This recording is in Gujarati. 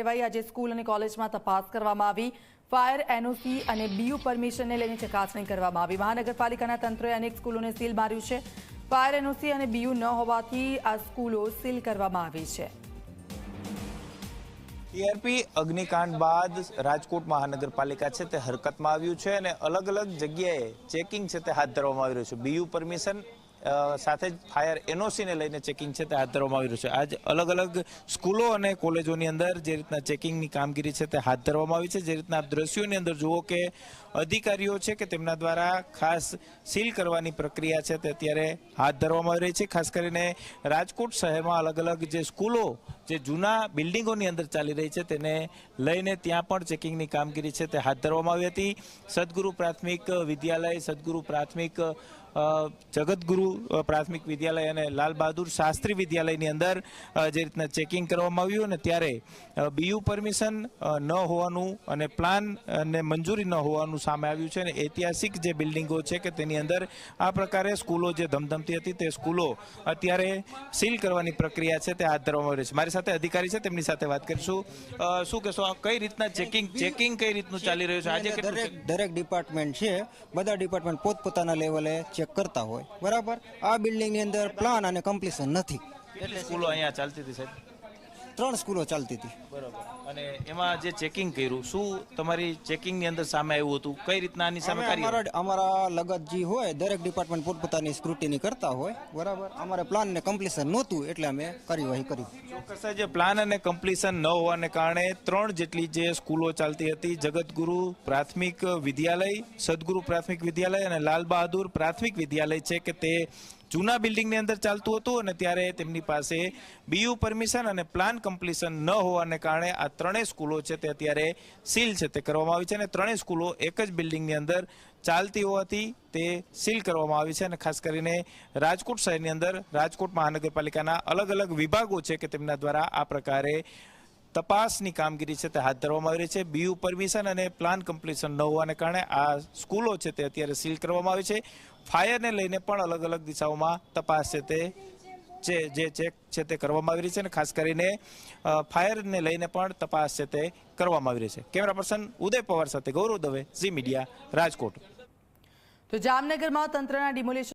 કાર્યવાહી આજે સ્કૂલ અને કોલેજમાં તપાસ કરવામાં આવી. ફાયર, એનઓસી અને બીયુ પરમિશનને લઈને ચકાસણી કરવામાં આવી. મહાનગરપાલિકાના તંત્રએ અનેક સ્કૂલોને સીલ માર્યું છે. ફાયર, એનઓસી અને બીયુ ન હોવાથી આ સ્કૂલો સીલ કરવામાં આવી છે. ટીઆરપી અગ્નિકાંડ બાદ રાજકોટ મહાનગરપાલિકા છે તે હરકતમાં આવ્યું છે અને અલગ અલગ જગ્યાએ ચેકિંગ છે તે હાથ ધરવામાં આવી રહ્યું છે. બીયુ પરમિશન સાથે જ ફાયર એનઓસીને લઈને ચેકિંગ છે તે હાથ ધરવામાં આવી રહ્યું છે. આજ અલગ અલગ સ્કૂલો અને કોલેજોની અંદર જે રીતના ચેકિંગની કામગીરી છે તે હાથ ધરવામાં આવી છે. જે રીતના દ્રશ્યોની અંદર જુઓ કે અધિકારીઓ છે કે તેમના દ્વારા ખાસ સીલ કરવાની પ્રક્રિયા છે તે અત્યારે હાથ ધરવામાં આવી રહી છે. ખાસ કરીને રાજકોટ શહેરમાં અલગ અલગ જે સ્કૂલો જે જૂના બિલ્ડિંગોની અંદર ચાલી રહી છે તેને લઈને ત્યાં પણ ચેકિંગની કામગીરી છે તે હાથ ધરવામાં આવી હતી. સદગુરુ પ્રાથમિક વિદ્યાલય, સદગુરુ પ્રાથમિક જગતગુરુ પ્રાથમિક વિદ્યાલય અને લાલ બહાદુર શાસ્ત્રી વિદ્યાલયની અંદર જે રીતના ચેકિંગ કરવામાં આવ્યું અને ત્યારે બીયુ પરમિશન ન હોવાનું અને પ્લાન અને મંજૂરી ન હોવાનું સામે આવ્યું છે અને ઐતિહાસિક જે બિલ્ડિંગો છે કે તેની અંદર આ પ્રકારે સ્કૂલો જે ધમધમતી હતી તે સ્કૂલો અત્યારે સીલ કરવાની પ્રક્રિયા છે તે હાથ ધરવામાં આવી છે. મારી સાથે અધિકારી છે તેમની સાથે વાત કરીશું. શું કહેશો આ કઈ રીતના ચેકિંગ ચેકિંગ કઈ રીતનું ચાલી રહ્યું છે? આજે દરેક દરેક ડિપાર્ટમેન્ટ છે બધા ડિપાર્ટમેન્ટ પોતપોતાના લેવલે ચેક કરતા હોય. બરાબર? આ બિલ્ડિંગની અંદર પ્લાન અને કમ્પ્લીશન નથી. એટલે સ્કૂલો અહીંયા ચાલતી હતી સાહેબ? ત્રણ સ્કૂલો ચાલતી હતી. બરોબર. અને એમાં જે ચેકિંગ કર્યું શું તમારી ચેકિંગની અંદર સામે આવ્યું હતું? કઈ રીતના આની સામે કાર્ય? અમારા અમારા લગત જે હોય દરેક ડિપાર્ટમેન્ટ પોતપોતાની સ્ક્રુટીની કરતા હોય બરાબર? અમારે પ્લાન ને કમ્પ્લીશન નહોતું એટલે અમે કાર્યવાહી કરી ચોક્કસ જે પ્લાન અને કમ્પ્લીશન ન હોવાને કારણે ત્રણ જેટલી જે સ્કૂલો ચાલતી હતી જગતગુરુ પ્રાથમિક વિદ્યાલય સદગુરુ પ્રાથમિક વિદ્યાલય અને લાલ બહાદુર પ્રાથમિક વિદ્યાલય છે કે તે જૂના બિલ્ડિંગની અંદર ચાલતું હતું અને ત્યારે તેમની પાસે બીયુ પરમિશન અને પ્લાન કમ્પ્લીશન ન હોવાને કારણે આ ત્રણેય સ્કૂલો છે તે અત્યારે સીલ છે, તે કરવામાં આવી છે અને ત્રણેય સ્કૂલો એક જ બિલ્ડિંગની અંદર ચાલતી હોવાથી તે સીલ કરવામાં આવી છે અને ખાસ કરીને રાજકોટ શહેરની અંદર, રાજકોટ મહાનગરપાલિકાના અલગ અલગ વિભાગો છે કે તેમના દ્વારા આ પ્રકારે તપાસની કામગીરી છે તે હાથ ધરવામાં આવી રહી છે. બીયુ પરમિશન અને પ્લાન કમ્પ્લીશન ન હોવાને કારણે આ સ્કૂલો છે તે અત્યારે સીલ કરવામાં આવી છે. ફાયરને લઈને પણ અલગ અલગ દિશાઓમાં તપાસ છે તે, જે જે ચેક છે તે કરવામાં આવી રહી છે અને ખાસ કરીને ફાયરને લઈને પણ તપાસ છે તે કરવામાં આવી રહી છે. કેમેરા પર્સન ઉદય પવાર સાથે ગૌરવ દવે, ઝી મીડિયા, રાજકોટ. તો જામનગરમાં તંત્રના ડિમોલિશન